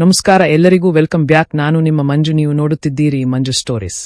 ನಮಸ್ಕಾರ, ಎಲ್ಲರಿಗೂ welcome back. ನಾನು ನಿಮ್ಮ ಮಂಜು. ನೀವು ನೋಡುತ್ತಿದ್ದೀರಿ ಮಂಜು ಸ್ಟೋರೀಸ್.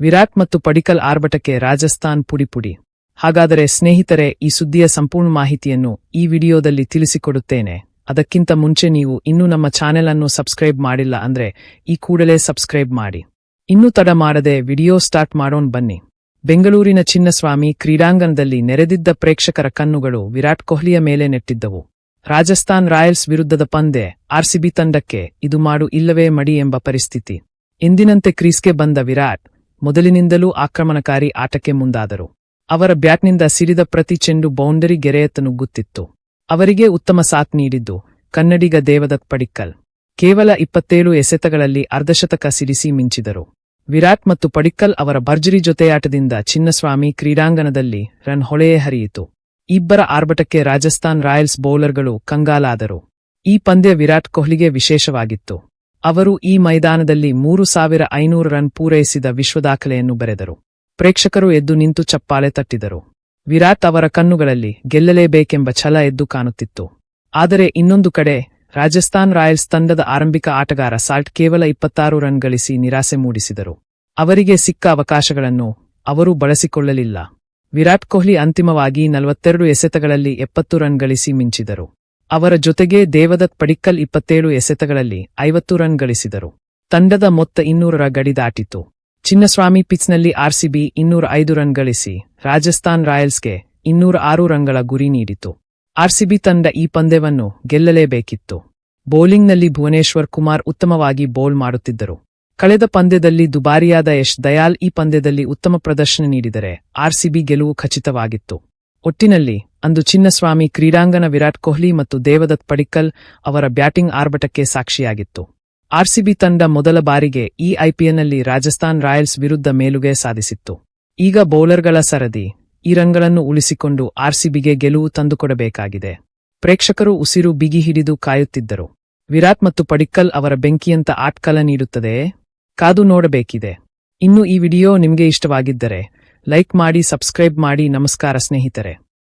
ವಿರಾಟ್ ಮತ್ತು ಪಡಿಕಲ್ ಆರ್ಭಟಕ್ಕೆ ರಾಜಸ್ಥಾನ್ ಪುಡಿ ಪುಡಿ. ಹಾಗಾದರೆ ಸ್ನೇಹಿತರೆ, ಈ ಸುದ್ದಿಯ ಸಂಪೂರ್ಣ ಮಾಹಿತಿಯನ್ನು ಈ ವಿಡಿಯೋದಲ್ಲಿ ತಿಳಿಸಿಕೊಡುತ್ತೇನೆ. ಅದಕ್ಕಿಂತ ಮುಂಚೆ ನೀವು ಇನ್ನೂ ನಮ್ಮ ಚಾನೆಲ್ ಅನ್ನು ಸಬ್ಸ್ಕ್ರೈಬ್ ಮಾಡಿಲ್ಲ ಅಂದ್ರೆ ಈ ಕೂಡಲೇ ಸಬ್ಸ್ಕ್ರೈಬ್ ಮಾಡಿ. ಇನ್ನೂ ತಡ ಮಾಡದೆ ವಿಡಿಯೋ ಸ್ಟಾರ್ಟ್ ಮಾಡೋಣ ಬನ್ನಿ. ಬೆಂಗಳೂರಿನ ಚಿನ್ನಸ್ವಾಮಿ ಕ್ರೀಡಾಂಗಣದಲ್ಲಿ ನೆರೆದಿದ್ದ ಪ್ರೇಕ್ಷಕರ ಕಣ್ಣುಗಳು ವಿರಾಟ್ ಕೊಹ್ಲಿಯ ಮೇಲೆ ನೆಟ್ಟಿದ್ದವು. ರಾಜಸ್ಥಾನ್ ರಾಯಲ್ಸ್ ವಿರುದ್ಧದ ಪಂದ್ಯ ಆರ್ಸಿಬಿ ತಂಡಕ್ಕೆ ಇದು ಮಾಡು ಇಲ್ಲವೇ ಮಡಿ ಎಂಬ ಪರಿಸ್ಥಿತಿ. ಎಂದಿನಂತೆ ಕ್ರೀಸ್ಗೆ ಬಂದ ವಿರಾಟ್ ಮೊದಲಿನಿಂದಲೂ ಆಕ್ರಮಣಕಾರಿ ಆಟಕ್ಕೆ ಮುಂದಾದರು. ಅವರ ಬ್ಯಾಟ್ನಿಂದ ಸಿಡಿದ ಪ್ರತಿ ಚೆಂಡು ಬೌಂಡರಿ ಗೆರೆಯತ್ತ ನುಗ್ಗುತ್ತಿತ್ತು ಅವರಿಗೆ ಉತ್ತಮ ಸಾಥ್ ನೀಡಿದ್ದು ಕನ್ನಡಿಗ ದೇವದತ್ ಪಡಿಕ್ಕಲ್. ಕೇವಲ ಇಪ್ಪತ್ತೇಳು ಎಸೆತಗಳಲ್ಲಿ ಅರ್ಧಶತಕ ಸಿಡಿಸಿ ಮಿಂಚಿದರು. ವಿರಾಟ್ ಮತ್ತು ಪಡಿಕ್ಕಲ್ ಅವರ ಭರ್ಜರಿ ಜೊತೆಯಾಟದಿಂದ ಚಿನ್ನಸ್ವಾಮಿ ಕ್ರೀಡಾಂಗಣದಲ್ಲಿ ರನ್ ಹೊಳೆಯೇ ಹರಿಯಿತು. ಇಬ್ಬರ ಆರ್ಭಟಕ್ಕೆ ರಾಜಸ್ಥಾನ್ ರಾಯಲ್ಸ್ ಬೌಲರ್ಗಳು ಕಂಗಾಲಾದರು. ಈ ಪಂದ್ಯ ವಿರಾಟ್ ಕೊಹ್ಲಿಗೆ ವಿಶೇಷವಾಗಿತ್ತು. ಅವರು ಈ ಮೈದಾನದಲ್ಲಿ ಮೂರು ಸಾವಿರ ಐನೂರು ರನ್ ಪೂರೈಸಿದ ವಿಶ್ವದಾಖಲೆಯನ್ನು ಬರೆದರು. ಪ್ರೇಕ್ಷಕರು ಎದ್ದು ನಿಂತು ಚಪ್ಪಾಳೆ ತಟ್ಟಿದರು. ವಿರಾಟ್ ಅವರ ಕಣ್ಣುಗಳಲ್ಲಿ ಗೆಲ್ಲಲೇಬೇಕೆಂಬ ಛಲ ಎದ್ದು ಕಾಣುತ್ತಿತ್ತು. ಆದರೆ ಇನ್ನೊಂದು ಕಡೆ, ರಾಜಸ್ಥಾನ್ ರಾಯಲ್ಸ್ ತಂಡದ ಆರಂಭಿಕ ಆಟಗಾರ ಸಾಲ್ಟ್ ಕೇವಲ ಇಪ್ಪತ್ತಾರು ರನ್ ಗಳಿಸಿ ನಿರಾಸೆ ಮೂಡಿಸಿದರು. ಅವರಿಗೆ ಸಿಕ್ಕ ಅವಕಾಶಗಳನ್ನು ಅವರು ಬಳಸಿಕೊಳ್ಳಲಿಲ್ಲ. ವಿರಾಟ್ ಕೊಹ್ಲಿ ಅಂತಿಮವಾಗಿ ನಲವತ್ತೆರಡು ಎಸೆತಗಳಲ್ಲಿ ಎಪ್ಪತ್ತು ರನ್ ಗಳಿಸಿ ಮಿಂಚಿದರು. ಅವರ ಜೊತೆಗೆ ದೇವದತ್ ಪಡಿಕ್ಕಲ್ ಇಪ್ಪತ್ತೇಳು ಎಸೆತಗಳಲ್ಲಿ ಐವತ್ತು ರನ್ ಗಳಿಸಿದರು. ತಂಡದ ಮೊತ್ತ ಇನ್ನೂರರ ಗಡಿ ದಾಟಿತು ಚಿನ್ನಸ್ವಾಮಿ ಪಿಚ್ನಲ್ಲಿ ಆರ್ಸಿಬಿ ಇನ್ನೂರ ಐದು ರನ್ ಗಳಿಸಿ, ರಾಜಸ್ಥಾನ್ ರಾಯಲ್ಸ್ಗೆ ಇನ್ನೂರ ಆರು ರನ್ಗಳ ಗುರಿ ನೀಡಿತು ಆರ್ಸಿಬಿ ತಂಡ ಈ ಪಂದ್ಯವನ್ನು ಗೆಲ್ಲಲೇಬೇಕಿತ್ತು. ಬೌಲಿಂಗ್ನಲ್ಲಿ ಭುವನೇಶ್ವರ್ ಕುಮಾರ್ ಉತ್ತಮವಾಗಿ ಬೌಲ್ ಮಾಡುತ್ತಿದ್ದರು. ಕಳೆದ ಪಂದ್ಯದಲ್ಲಿ ದುಬಾರಿಯಾದ ಯಶ್ ದಯಾಲ್ ಈ ಪಂದ್ಯದಲ್ಲಿ ಉತ್ತಮ ಪ್ರದರ್ಶನ ನೀಡಿದರೆ ಆರ್ಸಿಬಿ ಗೆಲುವು ಖಚಿತವಾಗಿತ್ತು. ಒಟ್ಟಿನಲ್ಲಿ, ಅಂದು ಚಿನ್ನಸ್ವಾಮಿ ಕ್ರೀಡಾಂಗಣ ವಿರಾಟ್ ಕೊಹ್ಲಿ ಮತ್ತು ದೇವದತ್ ಪಡಿಕ್ಕಲ್ ಅವರ ಬ್ಯಾಟಿಂಗ್ ಆರ್ಭಟಕ್ಕೆ ಸಾಕ್ಷಿಯಾಗಿತ್ತು. ಆರ್ಸಿಬಿ ತಂಡ ಮೊದಲ ಬಾರಿಗೆ ಈ ಐಪಿಎಲ್ನಲ್ಲಿ ರಾಜಸ್ಥಾನ್ ರಾಯಲ್ಸ್ ವಿರುದ್ಧ ಮೇಲುಗೆ ಸಾಧಿಸಿತ್ತು. ಈಗ ಬೌಲರ್ಗಳ ಸರದಿ, ಈ ರನ್ಗಳನ್ನು ಉಳಿಸಿಕೊಂಡು ಆರ್ಸಿಬಿಗೆ ಗೆಲುವು ತಂದುಕೊಡಬೇಕಾಗಿದೆ. ಪ್ರೇಕ್ಷಕರು ಉಸಿರು ಬಿಗಿ ಹಿಡಿದು ಕಾಯುತ್ತಿದ್ದರು. ವಿರಾಟ್ ಮತ್ತು ಪಡಿಕ್ಕಲ್ ಅವರ ಬೆಂಕಿಯಂತ ಆಟ್ಕಲ ನೀಡುತ್ತದೆಯೇ? ಕಾದು ನೋಡಬೇಕಿದೆ. ಇನ್ನು ಈ ವಿಡಿಯೋ ನಿಮಗೆ ಇಷ್ಟವಾಗಿದ್ದರೆ ಲೈಕ್ ಮಾಡಿ ಸಬ್ಸ್ಕ್ರೈಬ್ ಮಾಡಿ ನಮಸ್ಕಾರ ಸ್ನೇಹಿತರೆ.